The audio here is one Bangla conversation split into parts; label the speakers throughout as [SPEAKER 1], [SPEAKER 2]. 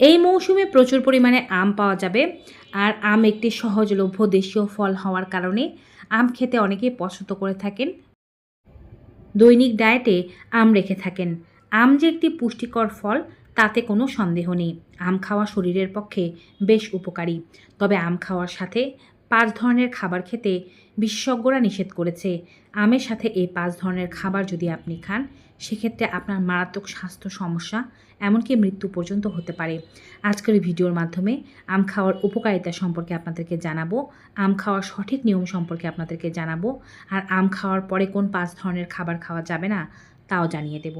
[SPEAKER 1] এই মৌসুমে প্রচুর পরিমাণে আম পাওয়া যাবে। আর আম একটি সহজলভ্য দেশীয় ফল হওয়ার কারণে আম খেতে অনেকেই পছন্দ করে থাকেন। দৈনিক ডায়েটে আম রেখে থাকেন। আম যে একটি পুষ্টিকর ফল, তাতে কোনো সন্দেহ নেই। আম খাওয়া শরীরের পক্ষে বেশ উপকারী। তবে আম খাওয়ার সাথে পাঁচ ধরনের খাবার খেতে বিশেষজ্ঞরা নিষেধ করেছে। আমের সাথে এই পাঁচ ধরনের খাবার যদি আপনি খান, সেক্ষেত্রে আপনার মারাত্মক স্বাস্থ্য সমস্যা, এমনকি মৃত্যু পর্যন্ত হতে পারে। আজকের ভিডিওর মাধ্যমে আম খাওয়ার উপকারিতা সম্পর্কে আপনাদেরকে জানাব, আম খাওয়ার সঠিক নিয়ম সম্পর্কে আপনাদেরকে জানাব, আর আম খাওয়ার পরে কোন পাঁচ ধরনের খাবার খাওয়া যাবে না, তাও জানিয়ে দেব।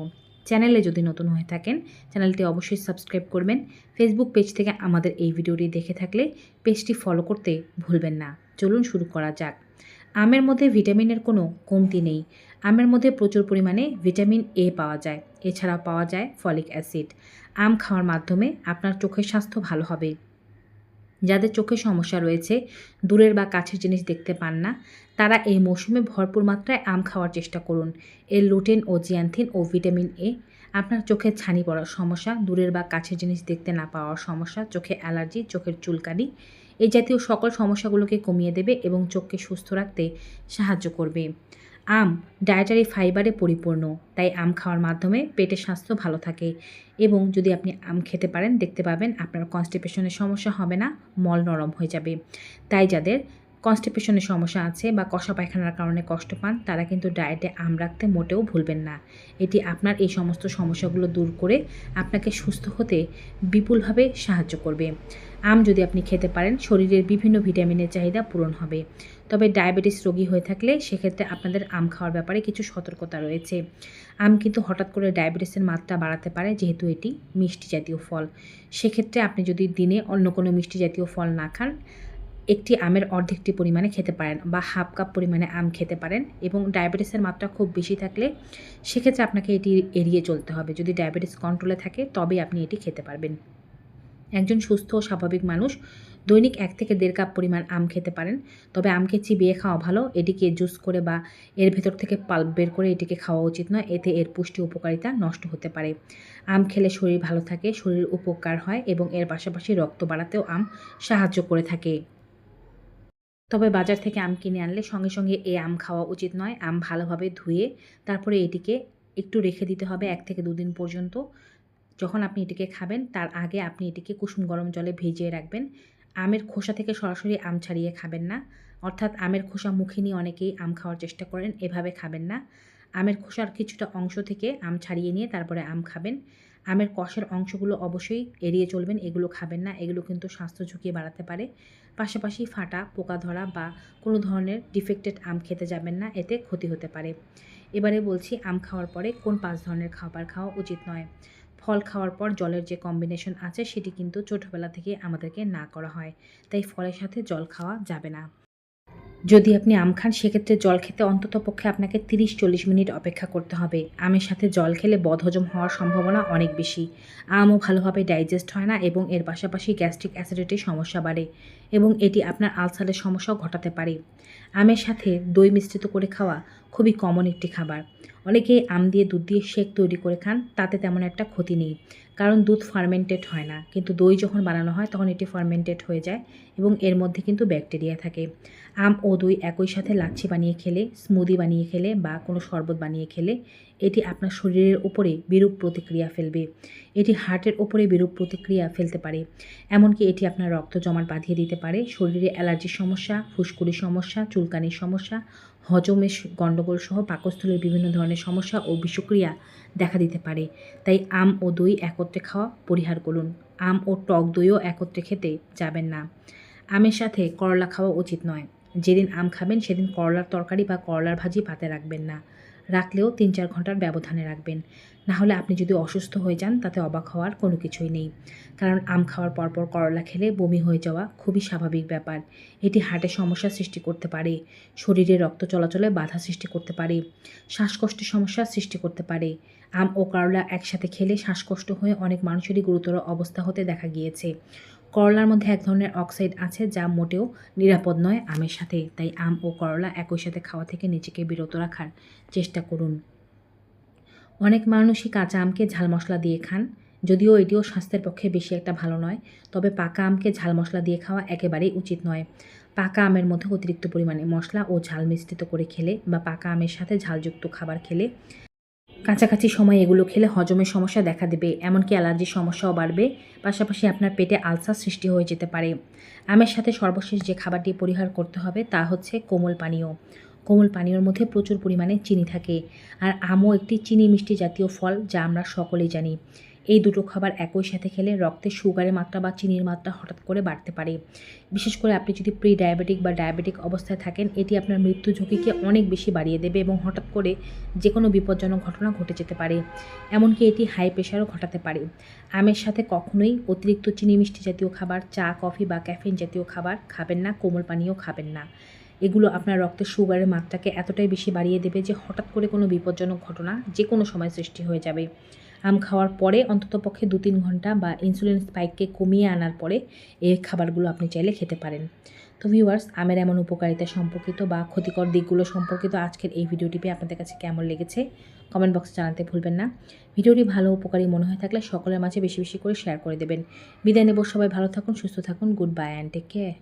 [SPEAKER 1] চ্যানেলে যদি নতুন হয়ে থাকেন, চ্যানেলটি অবশ্যই সাবস্ক্রাইব করবেন। ফেসবুক পেজ থেকে আমাদের এই ভিডিওটি দেখে থাকলে পেজটি ফলো করতে ভুলবেন না। চলুন শুরু করা যাক। আমের মধ্যে ভিটামিনের কোনো কমতি নেই। আমের মধ্যে প্রচুর পরিমাণে ভিটামিন এ পাওয়া যায়। এছাড়া পাওয়া যায় ফলিক অ্যাসিড আম খাওয়ার মাধ্যমে আপনার চোখের স্বাস্থ্য ভালো হবে। যাদের চোখের সমস্যা রয়েছে, দূরের বা কাছের জিনিস দেখতে পান না, তারা এই মৌসুমে ভরপুর মাত্রায় আম খাওয়ার চেষ্টা করুন। এর লুটেন ও জিয়ান্থিন ও ভিটামিন এ আপনার চোখে ছানি পড়ার সমস্যা, দূরের বা কাছের জিনিস দেখতে না পাওয়ার সমস্যা, চোখে অ্যালার্জি, চোখের চুলকানি, এই জাতীয় সকল সমস্যাগুলোকে কমিয়ে দেবে এবং চোখকে সুস্থ রাখতে সাহায্য করবে। আম ডায়েটারি ফাইবারে পরিপূর্ণ, তাই আম খাওয়ার মাধ্যমে পেটের স্বাস্থ্য ভালো থাকে। এবং যদি আপনি আম খেতে পারেন, দেখতে পাবেন আপনার কনস্টিপেশনের সমস্যা হবে না, মল নরম হয়ে যাবে। তাই যাদের কনস্টিপেশনের সমস্যা আছে বা কষা পায়খানার কারণে কষ্ট পান, তারা কিন্তু ডায়েটে আম রাখতে মোটেও ভুলবেন না। এটি আপনার এই সমস্ত সমস্যাগুলো দূর করে আপনাকে সুস্থ হতে বিপুলভাবে সাহায্য করবে। আম যদি আপনি খেতে পারেন, শরীরের বিভিন্ন ভিটামিনের চাহিদা পূরণ হবে। তবে ডায়াবেটিস রোগী হয়ে থাকলে সেক্ষেত্রে আপনাদের আম খাওয়ার ব্যাপারে কিছু সতর্কতা রয়েছে। আম কিন্তু হঠাৎ করে ডায়াবেটিসের মাত্রা বাড়াতে পারে, যেহেতু এটি মিষ্টি জাতীয় ফল। সেক্ষেত্রে আপনি যদি দিনে অন্য কোনো মিষ্টি জাতীয় ফল না খান, একটি আমের অর্ধেকটি পরিমাণে খেতে পারেন বা হাফ কাপ পরিমাণে আম খেতে পারেন এবং ডায়াবেটিসের মাত্রা খুব বেশি থাকলে সেক্ষেত্রে আপনাকে এটি এড়িয়ে চলতে হবে। যদি ডায়াবেটিস কন্ট্রোলে থাকে তবে আপনি এটি খেতে পারবেন। একজন সুস্থ ও স্বাভাবিক মানুষ দৈনিক এক থেকে দেড় কাপ পরিমাণ আম খেতে পারেন। তবে আমকে চিবিয়ে খাওয়া ভালো। এটিকে জুস করে বা এর ভেতর থেকে পাল্প বের করে এটিকে খাওয়া উচিত নয়। এতে এর পুষ্টি উপকারিতা নষ্ট হতে পারে। আম খেলে শরীর ভালো থাকে, শরীর উপকার হয় এবং এর পাশাপাশি রক্ত বাড়াতেও আম সাহায্য করে থাকে। তবে বাজার থেকে আম কিনে আনলে সঙ্গে সঙ্গে এ আম খাওয়া উচিত নয়। আম ভালোভাবে ধুয়ে তারপরে এটিকে একটু রেখে দিতে হবে এক থেকে দুদিন পর্যন্ত। যখন আপনি এটিকে খাবেন, তার আগে আপনি এটিকে কুসুম গরম জলে ভিজিয়ে রাখবেন। আমের খোসা থেকে সরাসরি আম ছাড়িয়ে খাবেন না। অর্থাৎ আমের খোসা মুখে নিয়ে অনেকেই আম খাওয়ার চেষ্টা করেন, এভাবে খাবেন না। আমের খোসার কিছুটা অংশ থেকে আম ছাড়িয়ে নিয়ে তারপরে আম খাবেন। আমের কষের অংশগুলো অবশ্যই এড়িয়ে চলবেন, এগুলো খাবেন না, এগুলো কিন্তু স্বাস্থ্য ঝুঁকি বাড়াতে পারে। পাশাপাশি ফাটা, পোকা ধরা বা কোনো ধরনের ডিফেক্টেড আম খেতে যাবেন না, এতে ক্ষতি হতে পারে। এবারে বলছি, আম খাওয়ার পরে কোন পাঁচ ধরনের খাবার খাওয়া উচিত নয়? ফল খাওয়ার পর জলের যে কম্বিনেশন আছে সেটি কিন্তু ছোটোবেলা থেকে আমাদেরকে না করা হয়। তাই ফলের সাথে জল খাওয়া যাবে না। যদি আপনি আম খান, সেক্ষেত্রে জল খেতে অন্তত পক্ষে আপনাকে তিরিশ চল্লিশ মিনিট অপেক্ষা করতে হবে। আমের সাথে জল খেলে বদহজম হওয়ার সম্ভাবনা অনেক বেশি। আমও ভালোভাবে ডাইজেস্ট হয় না এবং এর পাশাপাশি গ্যাস্ট্রিক অ্যাসিডিটির সমস্যা বাড়ে এবং এটি আপনার আলসারের সমস্যাও ঘটাতে পারে। আমের সাথে দই মিশ্রিত করে খাওয়া খুবই কমন একটি খাবার। অনেকে আম দিয়ে দুধ দিয়ে শেক তৈরি করে খান, তাতে তেমন একটা ক্ষতি নেই। কারণ দুধ ফার্মেন্টেড হয় না। কিন্তু দই যখন বানানো হয়, তখন এটি ফার্মেন্টেড হয়ে যায় এবং এর মধ্যে কিন্তু ব্যাকটেরিয়া থাকে। আম ও দই একই সাথে লাচ্ছি বানিয়ে খেলে স্মুদি বানিয়ে খেলে বা কোনো শরবত বানিয়ে খেলে, এটি আপনার শরীরের ওপরে বিরূপ প্রতিক্রিয়া ফেলবে। এটি হার্টের ওপরে বিরূপ প্রতিক্রিয়া ফেলতে পারে। এমনকি এটি আপনার রক্ত জমাট বাঁধিয়ে দিতে পারে। শরীরে অ্যালার্জির সমস্যা, ফুসকুড়ির সমস্যা, চুলকানির সমস্যা হজমের গণ্ডগোল সহ পাকস্থলীর বিভিন্ন ধরনের সমস্যা ও বিষক্রিয়া দেখা দিতে পারে। তাই আম ও দই একত্রে খাওয়া পরিহার করুন। আম ও টক দইও একত্রে খেতে যাবেন না। আমের সাথে করলা খাওয়া উচিত নয়। যেদিন আম খাবেন, সেদিন করলার তরকারি বা করলার ভাজি পাতে রাখবেন না। রাখলেও তিন চার ঘণ্টার ব্যবধানে রাখবেন। না হলে আপনি যদি অসুস্থ হয়ে যান, তাতে অবাক হওয়ার কোনো কিছুই নেই। কারণ আম খাওয়ার পরপর করলা খেলে বমি হয়ে যাওয়া খুবই স্বাভাবিক ব্যাপার। এটি হার্টের সমস্যা সৃষ্টি করতে পারে, শরীরে রক্ত চলাচলে বাধা সৃষ্টি করতে পারে, শ্বাসকষ্টের সমস্যা সৃষ্টি করতে পারে। আম ও করলা একসাথে খেলে শ্বাসকষ্ট হয়ে অনেক মানুষেরই গুরুতর অবস্থা হতে দেখা গিয়েছে। করলার মধ্যে এক ধরনের অক্সাইড আছে যা মোটেও নিরাপদ নয় আমের সাথে। তাই আম ও করলা একই সাথে খাওয়া থেকে নিজেকে বিরত রাখার চেষ্টা করুন। অনেক মানুষই কাঁচা আমকে ঝাল মশলা দিয়ে খান। যদিও এটিও স্বাস্থ্যের পক্ষে বেশি একটা ভালো নয়, তবে পাকা আমকে ঝাল মশলা দিয়ে খাওয়া একেবারেই উচিত নয়। পাকা আমের মধ্যে অতিরিক্ত পরিমাণে মশলা ও ঝাল মিশ্রিত করে খেলে বা পাকা আমের সাথে ঝালযুক্ত খাবার খেলে কাছাকাছি সময় এগুলো খেলে হজমের সমস্যা দেখা দেবে, এমনকি অ্যালার্জির সমস্যাও বাড়বে। পাশাপাশি আপনার পেটে আলসার সৃষ্টি হয়ে যেতে পারে। আমের সাথে সর্বশেষ যে খাবারটি পরিহার করতে হবে তা হচ্ছে কোমল পানীয়। কোমল পানীয়র মধ্যে প্রচুর পরিমাণে চিনি থাকে। আর আমও একটি চিনি মিষ্টি জাতীয় ফল যা আমরা সকলেই জানি। এই দুটো খাবার একই সাথে খেলে রক্তে সুগারের মাত্রা বা চিনির মাত্রা হঠাৎ করে বাড়তে পারে। বিশেষ করে আপনি যদি প্রি ডায়াবেটিক বা ডায়াবেটিক অবস্থায় থাকেন, এটি আপনার মৃত্যু ঝুঁকিকে অনেক বেশি বাড়িয়ে দেবে এবং হঠাৎ করে যে কোনো বিপজ্জনক ঘটনা ঘটে যেতে পারে। এমনকি এটি হাই প্রেশারও ঘটাতে পারে। আমের সাথে কখনোই অতিরিক্ত চিনি মিষ্টি জাতীয় খাবার, চা, কফি বা ক্যাফিন জাতীয় খাবার খাবেন না, কোমল পানীয় খাবেন না। এগুলো আপনার রক্তে সুগারের মাত্রাকে এতটাই বেশি বাড়িয়ে দেবে যে হঠাৎ করে কোনো বিপজ্জনক ঘটনা যে কোনো সময় সৃষ্টি হয়ে যাবে। আম খাওয়ার পরে অন্ততপক্ষে দু তিন ঘণ্টা বা ইনসুলিন স্পাইককে কমিয়ে আনার পরে এই খাবারগুলো আপনি চাইলে খেতে পারেন। তো ভিউয়ার্স আমের এমন উপকারিতা সম্পর্কিত বা ক্ষতিকর দিকগুলো সম্পর্কিত আজকের এই ভিডিওটি পেয়ে আপনাদের কাছে কেমন লেগেছে কমেন্ট বক্সে জানাতে ভুলবেন না। ভিডিওটি ভালো, উপকারী মনে হয়ে থাকলে সকলের মাঝে বেশি বেশি করে শেয়ার করে দেবেন। বিদায় নেব সবাই, ভালো থাকুন, সুস্থ থাকুন good bye and take care